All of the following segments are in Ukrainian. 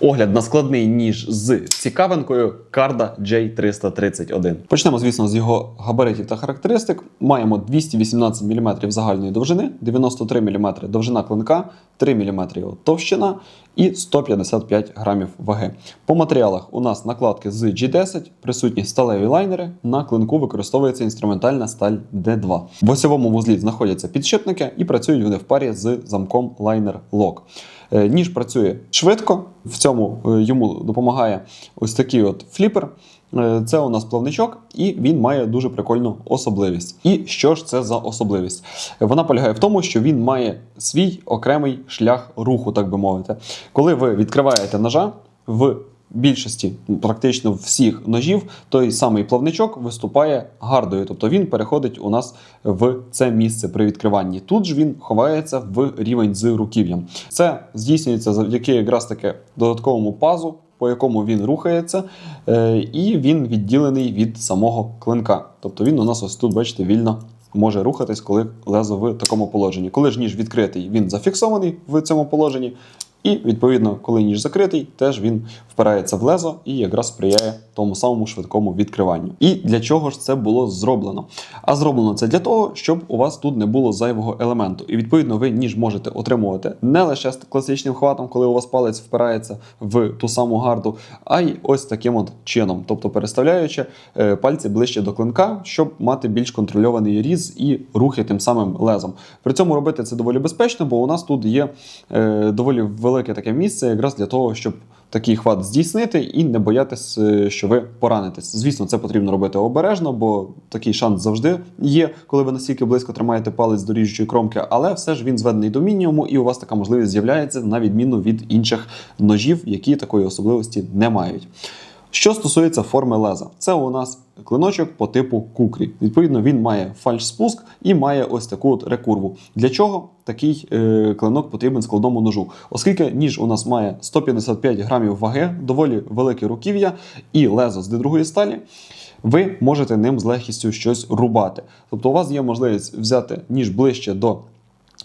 Огляд на складний ніж з цікавинкою Карда J331. Почнемо, звісно, з його габаритів та характеристик. Маємо 218 мм загальної довжини, 93 мм довжина клинка, 3 мм товщина і 155 грамів ваги. По матеріалах у нас накладки з G10, присутні сталеві лайнери. На клинку використовується інструментальна сталь D2. В осьовому вузлі знаходяться підшипники і працюють вони в парі з замком Liner Lock. Е, Ніж працює швидко, в цьому е, йому допомагає ось такий от фліпер. Е, Це у нас плавничок, і він має дуже прикольну особливість. І що ж це за особливість? Вона полягає в тому, що він має свій окремий шлях руху, так би мовити. Коли ви відкриваєте ножа в більшості, практично всіх ножів, той самий плавничок виступає гардою, тобто він переходить у нас в це місце при відкриванні. Тут ж він ховається в рівень з руків'ям. Це здійснюється завдяки якраз таки додатковому пазу. По якому він рухається, е, і він відділений від самого клинка. Тобто він у нас ось тут, бачите, вільно може рухатись, коли лезо в такому положенні. Коли ж ніж відкритий, він зафіксований в цьому положенні. І відповідно, коли ніж закритий, теж він впирається в лезо і якраз сприяє тому самому швидкому відкриванню. І для чого ж це було зроблено? А зроблено це для того, щоб у вас тут не було зайвого елементу. І відповідно ви ніж можете отримувати не лише з класичним хватом, коли у вас палець впирається в ту саму гарду, а й ось таким от чином, тобто переставляючи е, пальці ближче до клинка, щоб мати більш контрольований різ і рухи тим самим лезом. При цьому робити це доволі безпечно, бо у нас тут є е, доволі велике таке місце, якраз для того, щоб такий хват здійснити і не боятись, е, що ви поранитесь. Звісно, це потрібно робити обережно, бо такий шанс завжди є, коли ви настільки близько тримаєте палець до ріжучої кромки, але все ж він зведений до мінімуму, і у вас така можливість з'являється на відміну від інших ножів, які такої особливості не мають. Що стосується форми леза, це у нас клиночок по типу кукрі. Відповідно, він має фальш-спуск і має ось таку от рекурву. Для чого такий е, клинок потрібен складному ножу? Оскільки ніж у нас має 155 грамів ваги, доволі велике руків'я і лезо з другої сталі. Ви можете ним з легкістю щось рубати. Тобто, у вас є можливість взяти ніж ближче до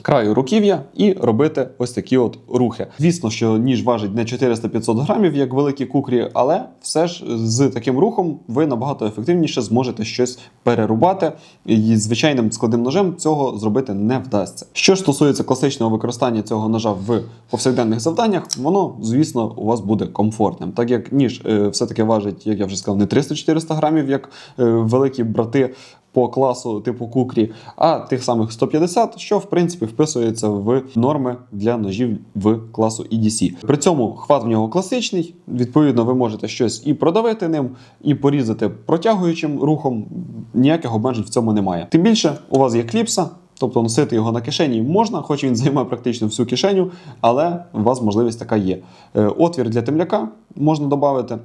краю руків'я і робити ось такі от рухи. Звісно, що ніж важить не 400-500 грамів, як великі кукрі, але все ж з таким рухом ви набагато ефективніше зможете щось перерубати. І звичайним складним ножем цього зробити не вдасться. Що ж стосується класичного використання цього ножа в повсякденних завданнях, воно, звісно, у вас буде комфортним, так як ніж е, все-таки важить, як я вже сказав, не 300-400 грамів, як е, великі брати по класу типу кукрі, а тих самих 150, що в принципі вписується в норми для ножів в класу EDC. При цьому хват в нього класичний. Відповідно, ви можете щось і продавити ним, і порізати протягуючим рухом. Ніяких обмежень в цьому немає. Тим більше у вас є кліпса. Тобто носити його на кишені можна, хоч він займає практично всю кишеню, але у вас можливість така є. Е, Отвір для темляка можна додати.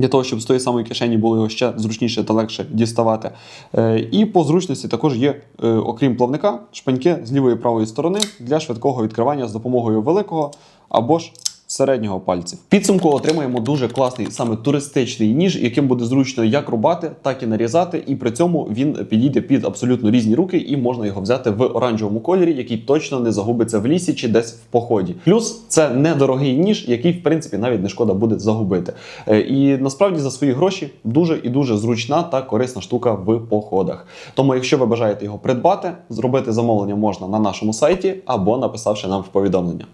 Для того, щоб з тої самої кишені було його ще зручніше та легше діставати. Е, І по зручності також є, е, окрім плавника, шпаньки з лівої і правої сторони для швидкого відкривання з допомогою великого або ж середнього пальців. Підсумку отримаємо дуже класний саме туристичний ніж, яким буде зручно як рубати, так і нарізати. І при цьому він підійде під абсолютно різні руки, і можна його взяти в оранжевому кольорі, який точно не загубиться в лісі чи десь в поході. Плюс це недорогий ніж, який в принципі навіть не шкода буде загубити. Е, І насправді за свої гроші дуже і дуже зручна та корисна штука в походах. Тому, якщо ви бажаєте його придбати, зробити замовлення можна на нашому сайті або написавши нам в повідомлення.